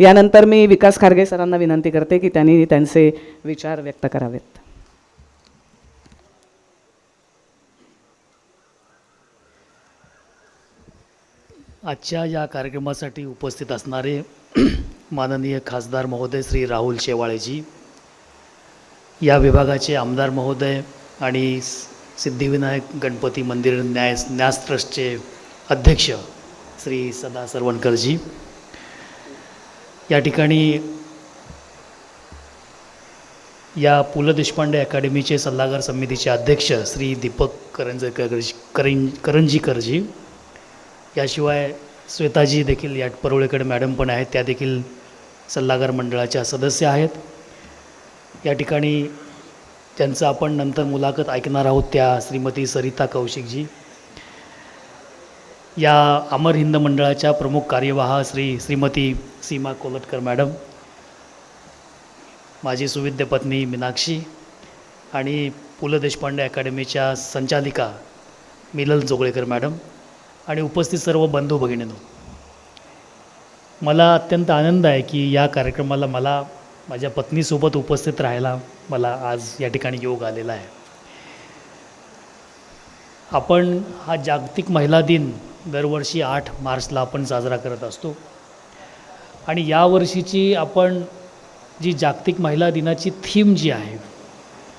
यानंतर मी विकास खारगे सरांना विनंती करते की त्यांनी त्यांचे विचार व्यक्त करावेत. आजच्या या कार्यक्रमासाठी उपस्थित असणारे माननीय खासदार महोदय श्री राहुल शेवाळेजी या विभागाचे आमदार महोदय आणि सिद्धिविनायक गणपती मंदिर न्याय न्यास ट्रस्टचे अध्यक्ष श्री सदा सरवणकरजी या ठिकाणी या पु ल देशपांडे अकॅडमीचे सल्लागार समितीचे अध्यक्ष श्री दीपक करंजकर करं करंजीकरजी. याशिवाय श्वेताजी देखील या परुळेकडे मॅडम पण आहेत त्या देखील सल्लागार मंडळाच्या सदस्य आहेत. या ठिकाणी त्यांचं आपण नंतर मुलाखत ऐकणार आहोत त्या श्रीमती सरिता कौशिकजी. या अमर हिंद मंडळाच्या प्रमुख कार्यवाह श्री श्रीमती सीमा कोलटकर मॅडम माझी सुविद्य पत्नी मीनाक्षी आणि पु ल देशपांडे अकॅडमीच्या संचालिका मिलल जोगळेकर मॅडम आणि उपस्थित सर्व बंधू भगिनींनो मला अत्यंत आनंद आहे की या कार्यक्रमाला मला माझ्या पत्नीसोबत उपस्थित राहायला मला आज या ठिकाणी योग आलेला आहे. आपण हा जागतिक महिला दिन दरवर्षी आठ मार्चला आपण साजरा करत असतो. आणि यावर्षीची आपण जी जागतिक महिला दिनाची थीम जी आहे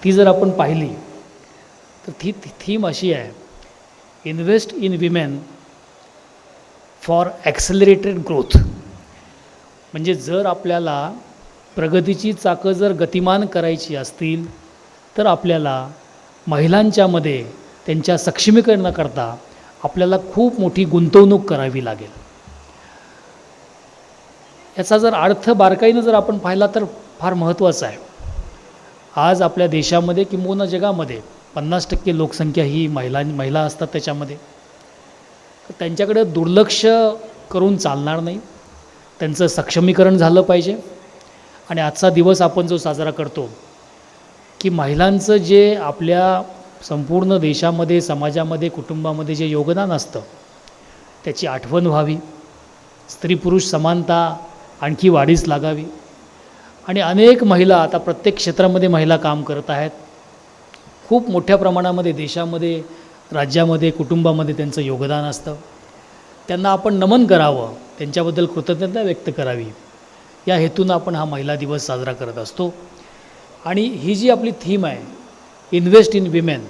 ती जर आपण पाहिली तर ती थीम अशी आहे invest in women for accelerated growth. म्हणजे जर आपल्याला प्रगतीची चाकं जर गतिमान करायची असतील तर आपल्याला महिलांच्यामध्ये त्यांच्या सक्षमीकरणाकरता आपल्याला खूप मोठी गुंतवणूक करावी लागेल. याचा जर अर्थ बारकाईनं जर आपण पाहिला तर फार महत्त्वाचा आहे. आज आपल्या देशामध्ये किंबहुना जगामध्ये पन्नास टक्के लोकसंख्या ही महिला महिला असतात त्याच्यामध्ये. त्यांच्याकडे दुर्लक्ष करून चालणार नाही. त्यांचं सक्षमीकरण झालं पाहिजे. आणि आजचा दिवस आपण जो साजरा करतो की महिलांचं जे आपल्या संपूर्ण देशामध्ये समाजामध्ये कुटुंबामध्ये जे योगदान असतं त्याची आठवण व्हावी. स्त्री पुरुष समानता आणखी वाढीस लागावी. आणि अनेक महिला आता प्रत्येक क्षेत्रामध्ये महिला काम करत आहेत. खूप मोठ्या प्रमाणामध्ये देशामध्ये राज्यामध्ये कुटुंबामध्ये त्यांचं योगदान असतं. त्यांना आपण नमन करावं त्यांच्याबद्दल कृतज्ञता व्यक्त करावी. या हेतून आपण हा महिला दिवस साजरा करत असतो. आणि ही जी आपली थीम आहे इन्व्हेस्ट इन विमेन.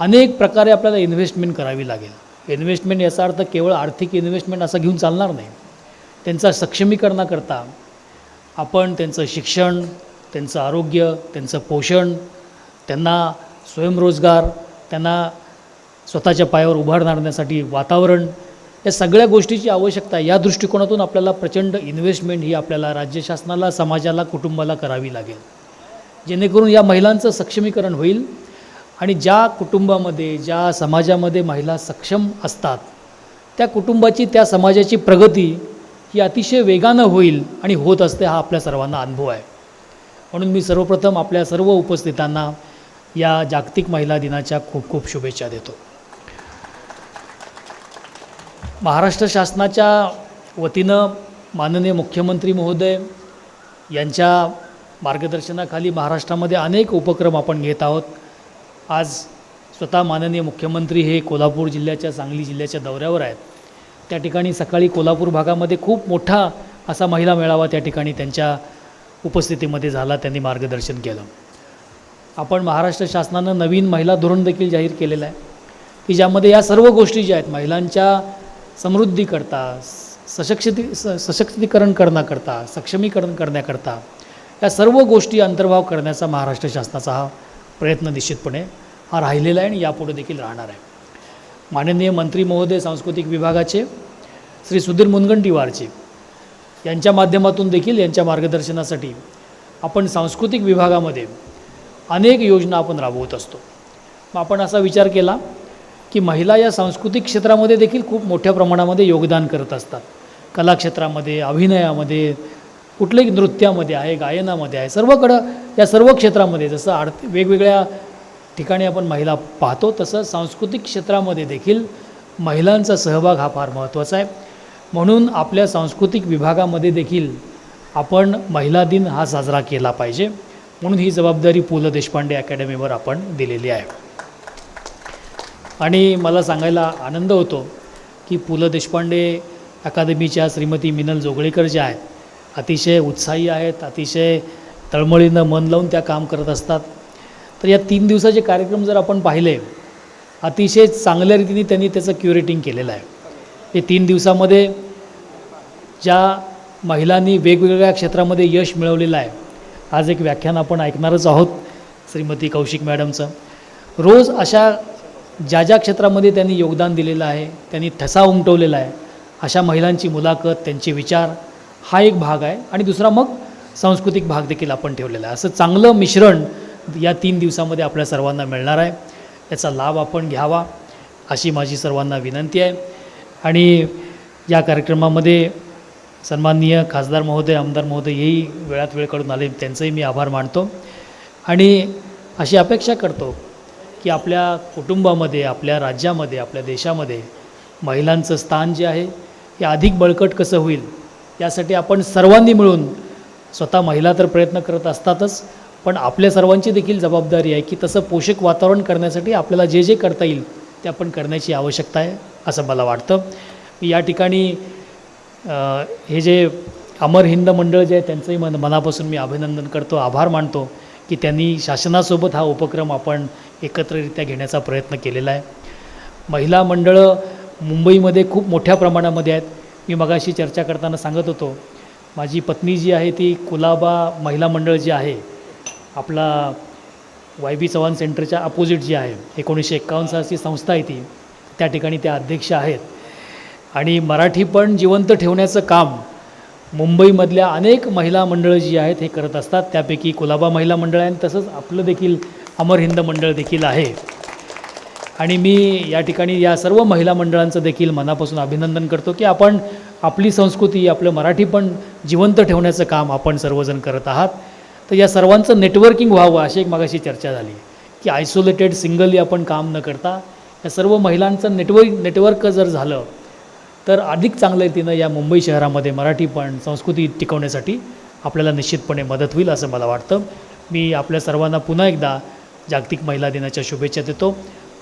अनेक प्रकारे आपल्याला इन्व्हेस्टमेंट करावी लागेल. इन्व्हेस्टमेंट याचा अर्थ केवळ आर्थिक इन्व्हेस्टमेंट असं घेऊन चालणार नाही. त्यांचा सक्षमीकरणाकरता आपण त्यांचं शिक्षण त्यांचं आरोग्य त्यांचं पोषण त्यांना स्वयंरोजगार त्यांना स्वतःच्या पायावर उभारणारण्यासाठी वातावरण या सगळ्या गोष्टीची आवश्यकता या दृष्टिकोनातून आपल्याला प्रचंड इन्व्हेस्टमेंट ही आपल्याला राज्य शासनाला समाजाला कुटुंबाला करावी लागेल. जेणेकरून या महिलांचं सक्षमीकरण होईल आणि ज्या कुटुंबामध्ये ज्या समाजामध्ये महिला सक्षम असतात त्या कुटुंबाची त्या समाजाची प्रगती ही अतिशय वेगानं होईल आणि होत असते हा आपल्या सर्वांना अनुभव आहे. म्हणून मी सर्वप्रथम आपल्या सर्व उपस्थितांना या जागतिक महिला दिनाच्या खूप खूप शुभेच्छा देतो. महाराष्ट्र शासनाच्या वतीनं माननीय मुख्यमंत्री महोदय यांच्या मार्गदर्शनाखाली महाराष्ट्रामध्ये अनेक उपक्रम आपण घेत आहोत. आज स्वतः माननीय मुख्यमंत्री हे कोल्हापूर जिल्ह्याच्या सांगली जिल्ह्याच्या दौऱ्यावर आहेत. त्या ठिकाणी सकाळी कोल्हापूर भागामध्ये खूप मोठा असा महिला मेळावा त्या ठिकाणी त्यांच्या उपस्थितीमध्ये झाला त्यांनी मार्गदर्शन केलं. आपण महाराष्ट्र शासनानं नवीन महिला धोरण देखील जाहीर केलेलं आहे की ज्यामध्ये या सर्व गोष्टी ज्या आहेत महिलांच्या समृद्धीकरता सशक्ती स सशक्तीकरण करण्याकरता सक्षमीकरण करण्याकरता या सर्व गोष्टी अंतर्भाव करण्याचा महाराष्ट्र शासनाचा हा प्रयत्न निश्चितपणे हा राहिलेला आहे आणि यापुढे देखील राहणार आहे. माननीय मंत्री महोदय सांस्कृतिक विभागाचे श्री सुधीर मुनगंटीवारचे यांच्या माध्यमातून देखील यांच्या मार्गदर्शनासाठी आपण सांस्कृतिक विभागामध्ये अनेक योजना आपण राबवत असतो. मग आपण असा विचार केला की महिला या सांस्कृतिक क्षेत्रामध्ये देखील खूप मोठ्या प्रमाणामध्ये योगदान करत असतात. कलाक्षेत्रामध्ये अभिनयामध्ये कुठल्याही नृत्यामध्ये आहे गायनामध्ये आहे सर्वकडं या सर्व क्षेत्रामध्ये जसं आड वेगवेगळ्या ठिकाणी आपण महिला पाहतो तसं सांस्कृतिक क्षेत्रामध्ये देखील महिलांचा सहभाग हा फार महत्त्वाचा आहे. म्हणून आपल्या सांस्कृतिक विभागामध्ये देखील आपण महिला दिन हा साजरा केला पाहिजे. म्हणून ही जबाबदारी पु. ल. देशपांडे अकॅडमीवर आपण दिलेली आहे. आणि मला सांगायला आनंद होतो की पु. ल. देशपांडे अकादमीच्या श्रीमती मिनल जोगळेकर ज्या आहेत अतिशय उत्साही आहेत अतिशय तळमळीनं मन लावून त्या काम करत असतात. तर या तीन दिवसाचे कार्यक्रम जर आपण पाहिले अतिशय चांगल्या रीतीने त्यांनी त्याचं क्युरेटिंग केलेलं आहे. हे तीन दिवसामध्ये ज्या महिलांनी वेगवेगळ्या क्षेत्रामध्ये यश मिळवलेलं आहे आज एक व्याख्यान आपण ऐकणारच आहोत श्रीमती कौशिक मॅडमचं. रोज अशा ज्या ज्या क्षेत्रामध्ये त्यांनी योगदान दिलेलं आहे त्यांनी ठसा उमटवलेला आहे अशा महिलांची मुलाखत त्यांचे विचार हा एक भाग आहे आणि दुसरा मग सांस्कृतिक भाग देखील आपण ठेवलेला आहे. असं चांगलं मिश्रण या तीन दिवसामध्ये आपल्या सर्वांना मिळणार आहे. याचा लाभ आपण घ्यावा अशी माझी सर्वांना विनंती आहे. आणि या कार्यक्रमामध्ये सन्माननीय खासदार महोदय आमदार महोदय हेही वेळात वेळ काढून आले त्यांचंही मी आभार मानतो. आणि अशी अपेक्षा करतो की आपल्या कुटुंबामध्ये आपल्या राज्यामध्ये आपल्या देशामध्ये महिलांचं स्थान जे आहे हे अधिक बळकट कसं होईल यासाठी आपण सर्वांनी मिळून स्वतः महिला तर प्रयत्न करत असतातच पण आपल्या सर्वांची देखील जबाबदारी आहे की तसं पोषक वातावरण करण्यासाठी आपल्याला जे जे करता येईल ते आपण करण्याची आवश्यकता आहे असं मला वाटतं. मी या ठिकाणी हे जे अमर हिंद मंडळ जे आहे त्यांचंही मन मनापासून मी अभिनंदन करतो आभार मानतो की त्यांनी शासनासोबत हा उपक्रम आपण एकत्ररित्या घेण्याचा प्रयत्न केलेला आहे. महिला मंडळं मुंबईमध्ये खूप मोठ्या प्रमाणामध्ये आहेत. मी मगाशी चर्चा करताना सांगत होतो माझी पत्नी जी आहे ती कुलाबा महिला मंडळ जी आहे आपला वाय बी चव्हाण सेंटरच्या अपोजिट जी आहे एकोणीसशे एक्कावन्न सालची संस्था आहे ती त्या ठिकाणी त्या अध्यक्ष आहेत. आणि मराठी पण जिवंत ठेवण्याचं काम मुंबईमधल्या अनेक महिला मंडळं जी आहेत हे करत असतात त्यापैकी कुलाबा महिला मंडळ आहे आणि तसंच आपलं देखील अमर हिंद मंडळ देखील आहे. आणि मी या ठिकाणी या सर्व महिला मंडळांचं देखील मनापासून अभिनंदन करतो की आपण आपली संस्कृती आपलं मराठी पण जिवंत ठेवण्याचं काम आपण सर्वजण करत आहात. तर या सर्वांचं नेटवर्किंग व्हावं अशी एक मागाशी चर्चा झाली. की आयसोलेटेड सिंगली आपण काम न करता या सर्व महिलांचं नेटवर्क नेटवर्क जर झालं तर अधिक चांगलं तिनं या मुंबई शहरामध्ये मराठी पण संस्कृती टिकवण्यासाठी आपल्याला निश्चितपणे मदत होईल असं मला वाटतं. मी आपल्या सर्वांना पुन्हा एकदा जागतिक महिला दिनाच्या शुभेच्छा देतो.